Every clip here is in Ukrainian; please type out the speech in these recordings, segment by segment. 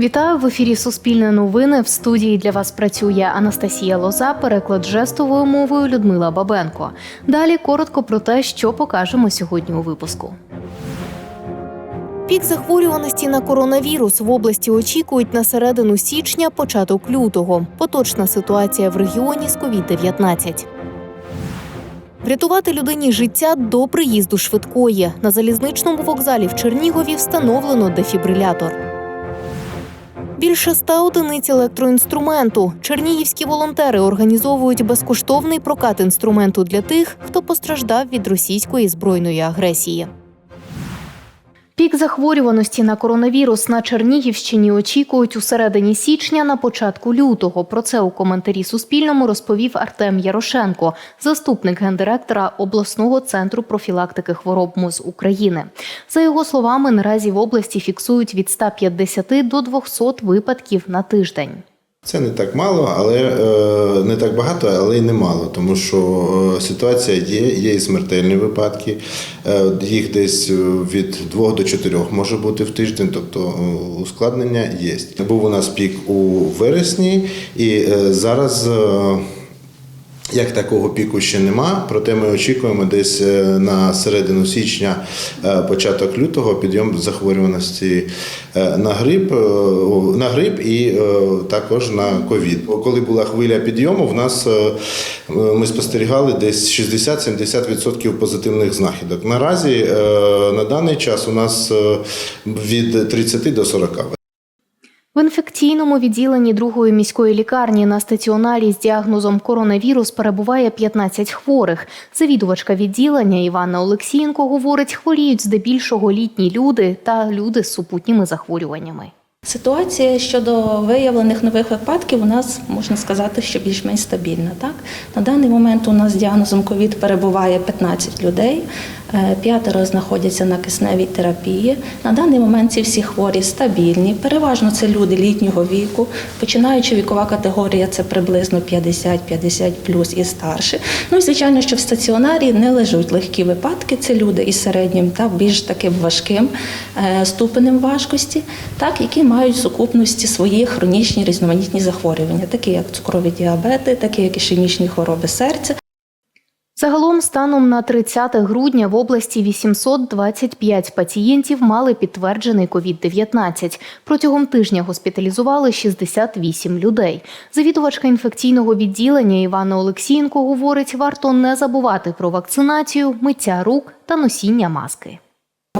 Вітаю в ефірі Суспільне новини. В студії для вас працює Анастасія Лоза, переклад жестовою мовою Людмила Бабенко. Далі коротко про те, що покажемо сьогодні у випуску. Пік захворюваності на коронавірус в області очікують на середину січня, початок лютого. Поточна ситуація в регіоні з COVID-19. Врятувати людині життя до приїзду швидкої. На залізничному вокзалі в Чернігові встановлено дефібрилятор. Більше ста одиниць електроінструменту. Чернігівські волонтери організовують безкоштовний прокат інструменту для тих, хто постраждав від російської збройної агресії. Пік захворюваності на коронавірус на Чернігівщині очікують у середині січня на початку лютого. Про це у коментарі Суспільному розповів Артем Ярошенко, заступник гендиректора обласного центру профілактики хвороб МОЗ України. За його словами, наразі в області фіксують від 150 до 200 випадків на тиждень. Це не так мало, але е, не так багато, але й не мало, тому що е, ситуація є, є і смертельні випадки. Е, їх десь від 2 до 4 може бути в тиждень, тобто ускладнення є. Був у нас пік у вересні, і зараз. Як такого піку ще нема, проте ми очікуємо десь е, на середину січня, е, початок лютого підйом захворюваності е, на грип, на грип і також на ковід. Коли була хвиля підйому, в нас ми спостерігали десь 60-70% позитивних знахідок. Наразі на даний час у нас від 30 до 40. В інфекційному відділенні другої міської лікарні на стаціонарі з діагнозом коронавірус перебуває 15 хворих. Завідувачка відділення Іванна Олексієнко говорить, хворіють здебільшого літні люди та люди з супутніми захворюваннями. Ситуація щодо виявлених нових випадків у нас можна сказати, що більш-менш стабільна. Так на даний момент у нас з діагнозом ковід перебуває 15 людей, п'ятеро знаходяться на кисневій терапії. На даний момент ці всі хворі стабільні. Переважно це люди літнього віку, починаючи вікова категорія це приблизно 50-50 плюс і старше. Ну і звичайно, що в стаціонарі не лежать легкі випадки. Це люди із середнім та більш таким важким е, ступенем важкості, так які мають в сукупності свої хронічні різноманітні захворювання, такі як цукрові діабети, такі як ішемічні хвороби серця. Загалом, станом на 30 грудня в області 825 пацієнтів мали підтверджений COVID-19. Протягом тижня госпіталізували 68 людей. Завідувачка інфекційного відділення Івана Олексієнко говорить, варто не забувати про вакцинацію, миття рук та носіння маски.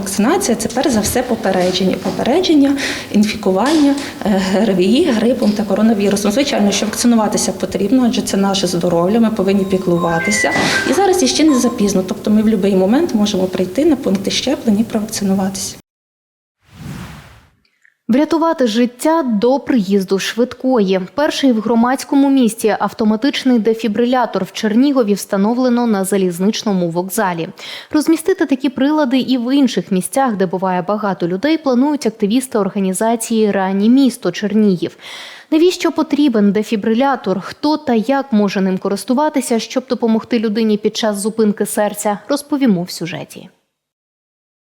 Вакцинація це перш за все попередження, попередження, інфікування е, ГРВІ, грипом та коронавірусом. Звичайно, що вакцинуватися потрібно, адже це наше здоров'я, ми повинні піклуватися. І зараз іще не запізно, тобто ми в будь-який момент можемо прийти на пункти щеплення і провакцинуватися. Врятувати життя до приїзду швидкої. Перший в громадському місті автоматичний дефібрилятор в Чернігові встановлено на залізничному вокзалі. Розмістити такі прилади і в інших місцях, де буває багато людей, планують активісти організації Ранні місто Чернігів. Навіщо потрібен дефібрилятор? Хто та як може ним користуватися, щоб допомогти людині під час зупинки серця, розповімо в сюжеті.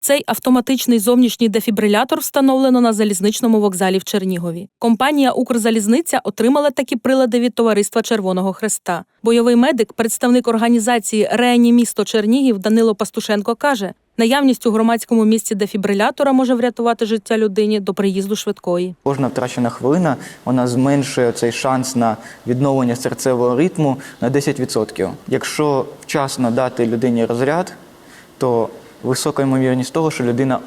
Цей автоматичний зовнішній дефібрилятор встановлено на залізничному вокзалі в Чернігові. Компанія Укрзалізниця отримала такі прилади від товариства Червоного Хреста. Бойовий медик, представник організації Реанімісто Чернігів Данило Пастушенко каже: наявність у громадському місці дефібрилятора може врятувати життя людині до приїзду швидкої. Кожна втрачена хвилина вона зменшує цей шанс на відновлення серцевого ритму на 10%. Якщо вчасно дати людині розряд, то висока ймовірність того, що людина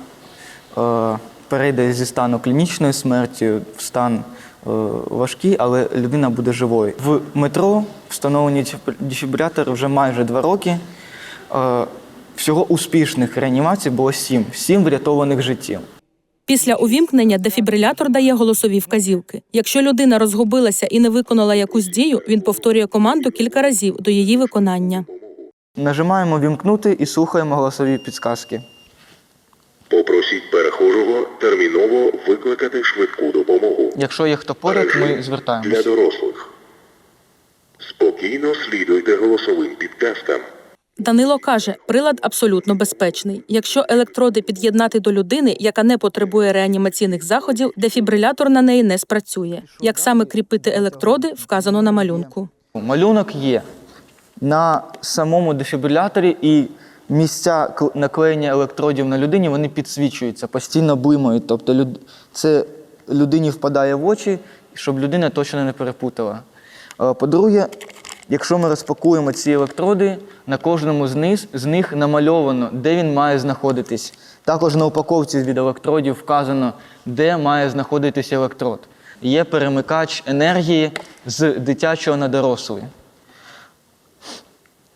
е, перейде зі стану клінічної смерті в стан е, важкий, але людина буде живою. В метро встановлені дефібрилятори вже майже два роки. Е, всього успішних реанімацій було сім, сім врятованих життів. Після увімкнення дефібрилятор дає голосові вказівки. Якщо людина розгубилася і не виконала якусь дію, він повторює команду кілька разів до її виконання. Нажимаємо вімкнути і слухаємо голосові підсказки. Попросіть перехожого терміново викликати швидку допомогу. Якщо є хто поряд, ми Режим для дорослих. Спокійно слідуйте голосовим підказкам. Данило каже, прилад абсолютно безпечний. Якщо електроди під'єднати до людини, яка не потребує реанімаційних заходів, дефібрилятор на неї не спрацює. Як саме кріпити електроди, вказано на малюнку. Малюнок є на самому дефібриляторі і місця кл- наклеєння електродів на людині вони підсвічуються, постійно блимають. Тобто люд... це людині впадає в очі, щоб людина точно не перепутала. Е, По-друге, якщо ми розпакуємо ці електроди, на кожному з них, з них намальовано, де він має знаходитись. Також на упаковці від електродів вказано, де має знаходитись електрод. Є перемикач енергії з дитячого на дорослий.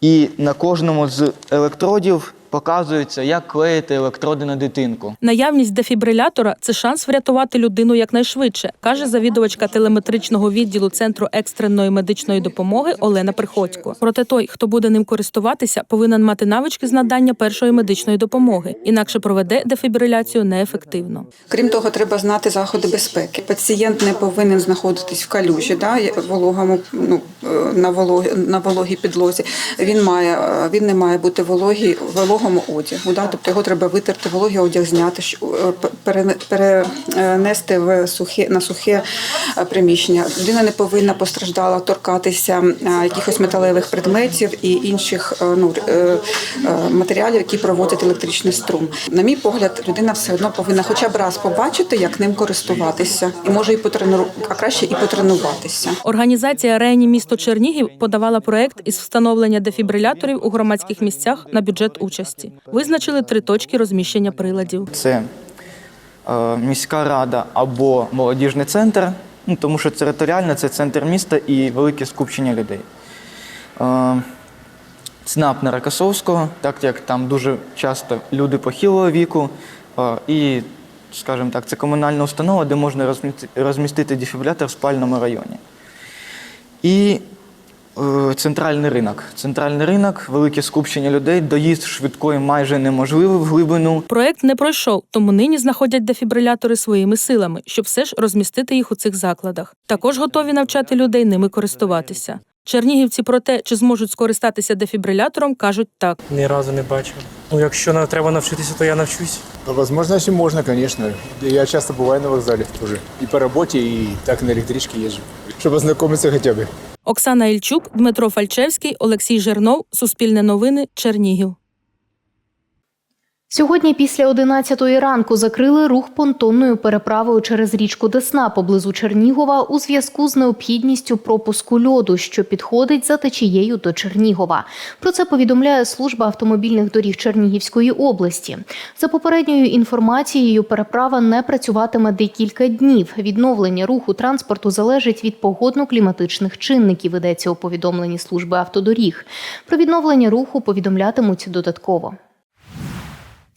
І на кожному з електродів показується, як клеїти електроди на дитинку. Наявність дефібрилятора це шанс врятувати людину якнайшвидше, каже завідувачка телеметричного відділу центру екстреної медичної допомоги Олена Приходько. Проте той, хто буде ним користуватися, повинен мати навички з надання першої медичної допомоги, інакше проведе дефібриляцію неефективно. Крім того, треба знати заходи безпеки. Пацієнт не повинен знаходитись в калюжі, да, вологому, ну, е, на, вологі, на вологій підлозі. Він, має, е, він не має бути вологій, вологому одягу. Да, тобто його треба витерти, вологий одяг зняти, е, перенести в сухе, на сухе е, приміщення. Людина не повинна постраждала торкатися е, якихось металевих предметів і інших ну, матеріалів, які проводять електричний струм. На мій погляд, людина все одно повинна хоча б раз побачити, як ним користуватися, і може і потрену... а краще і потренуватися. Організація Реані місто Чернігів подавала проект із встановлення дефібриляторів у громадських місцях на бюджет участі. Визначили три точки розміщення приладів. Це е, міська рада або молодіжний центр, ну, тому що територіально це центр міста і велике скупчення людей. Е, ЦНАП на Рокосовського, так як там дуже часто люди похилого віку, е, і, скажімо так, це комунальна установа, де можна розмістити, дефібрилятор в спальному районі. І центральний ринок. Центральний ринок, велике скупчення людей, доїзд швидкої майже неможливий в глибину. Проект не пройшов, тому нині знаходять дефібрилятори своїми силами, щоб все ж розмістити їх у цих закладах. Також готові навчати людей ними користуватися. Чернігівці про те, чи зможуть скористатися дефібрилятором, кажуть так. Ні разу не бачив. Ну, якщо нам треба навчитися, то я навчусь. По возможности можно, конечно. Я часто бываю на вокзале тоже. И по работе, и так на электричке езжу. Чтобы ознакомиться хотя бы. Оксана Ільчук, Дмитро Фальчевський, Олексій Жернов, Суспільне новини, Чернігів. Сьогодні після 11-ї ранку закрили рух понтонною переправою через річку Десна поблизу Чернігова у зв'язку з необхідністю пропуску льоду, що підходить за течією до Чернігова. Про це повідомляє служба автомобільних доріг Чернігівської області. За попередньою інформацією, переправа не працюватиме декілька днів. Відновлення руху транспорту залежить від погодно-кліматичних чинників. Йдеться у повідомленні служби автодоріг. Про відновлення руху повідомлятимуть додатково.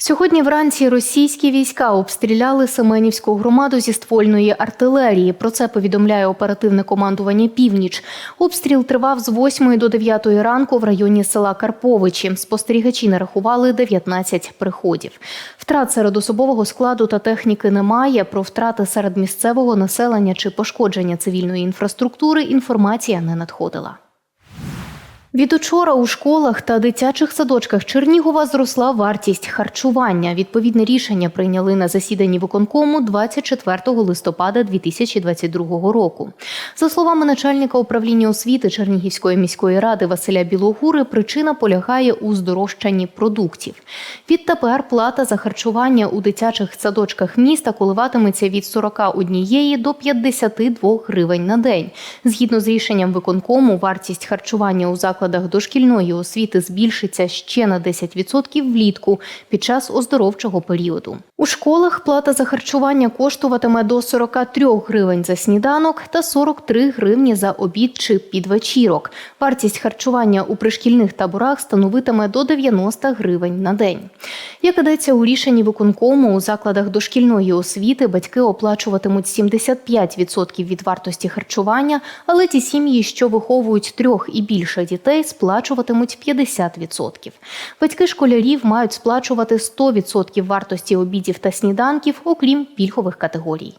Сьогодні вранці російські війська обстріляли Семенівську громаду зі ствольної артилерії. Про це повідомляє оперативне командування Північ. Обстріл тривав з 8 до 9 ранку в районі села Карповичі. Спостерігачі нарахували 19 приходів. Втрат серед особового складу та техніки немає. Про втрати серед місцевого населення чи пошкодження цивільної інфраструктури інформація не надходила. Від учора у школах та дитячих садочках Чернігова зросла вартість харчування. Відповідне рішення прийняли на засіданні виконкому 24 листопада 2022 року. За словами начальника управління освіти Чернігівської міської ради Василя Білогури, причина полягає у здорожчанні продуктів. Відтепер плата за харчування у дитячих садочках міста коливатиметься від 41 до 52 гривень на день. Згідно з рішенням виконкому, вартість харчування у закладах дошкільної освіти збільшиться ще на 10% влітку під час оздоровчого періоду. У школах плата за харчування коштуватиме до 43 гривень за сніданок та 43 гривні за обід чи підвечірок. Вартість харчування у пришкільних таборах становитиме до 90 гривень на день. Як ідеться у рішенні виконкому, у закладах дошкільної освіти батьки оплачуватимуть 75% від вартості харчування, але ті сім'ї, що виховують трьох і більше дітей, сплачуватимуть 50%. Батьки школярів мають сплачувати 100% вартості обідів та сніданків, окрім пільгових категорій.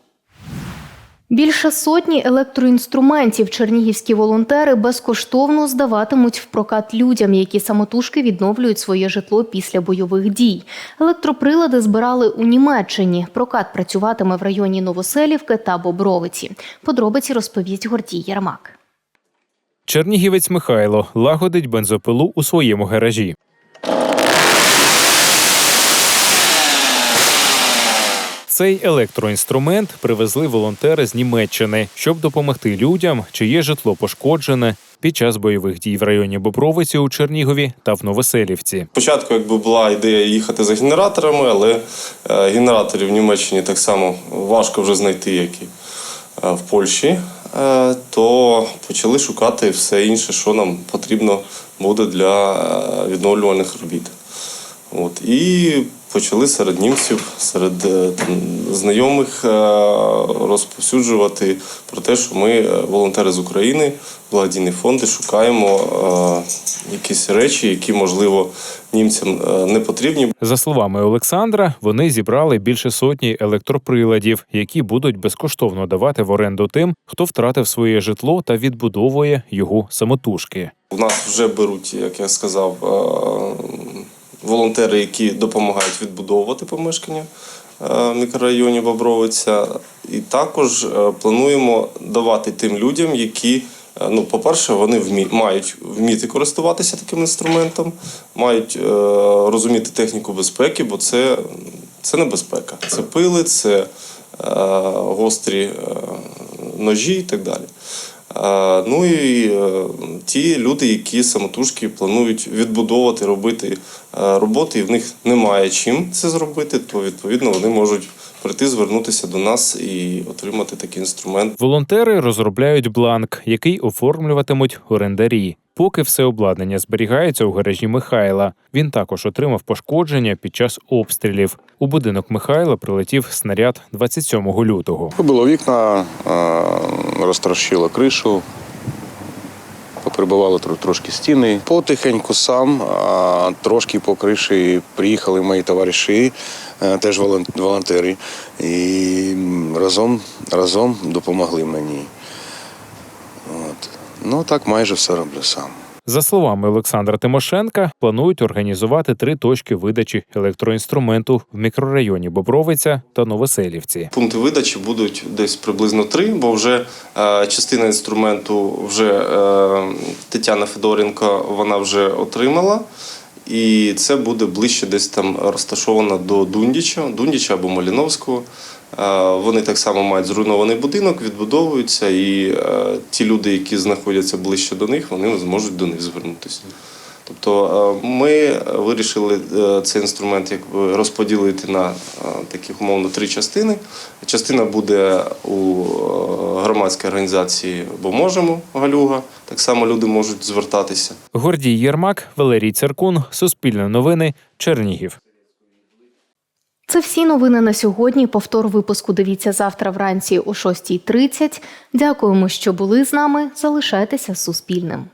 Більше сотні електроінструментів чернігівські волонтери безкоштовно здаватимуть в прокат людям, які самотужки відновлюють своє житло після бойових дій. Електроприлади збирали у Німеччині. Прокат працюватиме в районі Новоселівки та Бобровиці. Подробиці розповість Гордій Ярмак. Чернігівець Михайло лагодить бензопилу у своєму гаражі. Цей електроінструмент привезли волонтери з Німеччини, щоб допомогти людям, чиє житло пошкоджене під час бойових дій в районі Бобровиці у Чернігові та в Новоселівці. Спочатку якби була ідея їхати за генераторами, але е, генераторів в Німеччині так само важко вже знайти, як і е, в Польщі. Е, То почали шукати все інше, що нам потрібно буде для е, відновлювальних робіт. От. І почали серед німців, серед е, там, знайомих е, розповсюджувати про те, що ми, е, волонтери з України, благодійні фонди, шукаємо якісь речі, які, можливо, німцям не потрібні. За словами Олександра, вони зібрали більше сотні електроприладів, які будуть безкоштовно давати в оренду тим, хто втратив своє житло та відбудовує його самотужки. У нас вже беруть, як я сказав, волонтери, які допомагають відбудовувати помешкання е, в мікрорайоні Бобровиця. І також е, плануємо давати тим людям, які, е, ну, по-перше, вони вмі, мають вміти користуватися таким інструментом, мають е, розуміти техніку безпеки, бо це, це небезпека. Це пили, це е, гострі е, ножі і так далі. Е, Ну і е, ті люди, які самотужки планують відбудовувати, робити е, роботи, і в них немає чим це зробити, то відповідно вони можуть прийти, звернутися до нас і отримати такий інструмент. Волонтери розробляють бланк, який оформлюватимуть орендарі. Поки все обладнання зберігається у гаражі Михайла. Він також отримав пошкодження під час обстрілів. У будинок Михайла прилетів снаряд 27 лютого. Вибило вікна, розтрощило кришу, поприбивало трошки стіни. Потихеньку сам, а трошки по криші приїхали мої товариші, е, теж волонтери, і разом, разом допомогли мені. От. Ну так майже все роблю сам. За словами Олександра Тимошенка, планують організувати три точки видачі електроінструменту в мікрорайоні Бобровиця та Новоселівці. Пункти видачі будуть десь приблизно три, бо вже е, частина інструменту вже е, Тетяна Федоренко вона вже отримала. І це буде ближче десь там розташовано до Дундіча, Дундіча або Маліновського. Е, Вони так само мають зруйнований будинок, відбудовуються, і е, ті люди, які знаходяться ближче до них, вони зможуть до них звернутися. Тобто е, ми вирішили е, цей інструмент якби розподілити на е, таких умовно три частини. Частина буде у громадській організації Бо можемо Галюга. Так само люди можуть звертатися. Гордій Єрмак, Валерій Церкун, Суспільне новини, Чернігів. Це всі новини на сьогодні. Повтор випуску дивіться завтра вранці о 6.30. Дякуємо, що були з нами. Залишайтеся з Суспільним.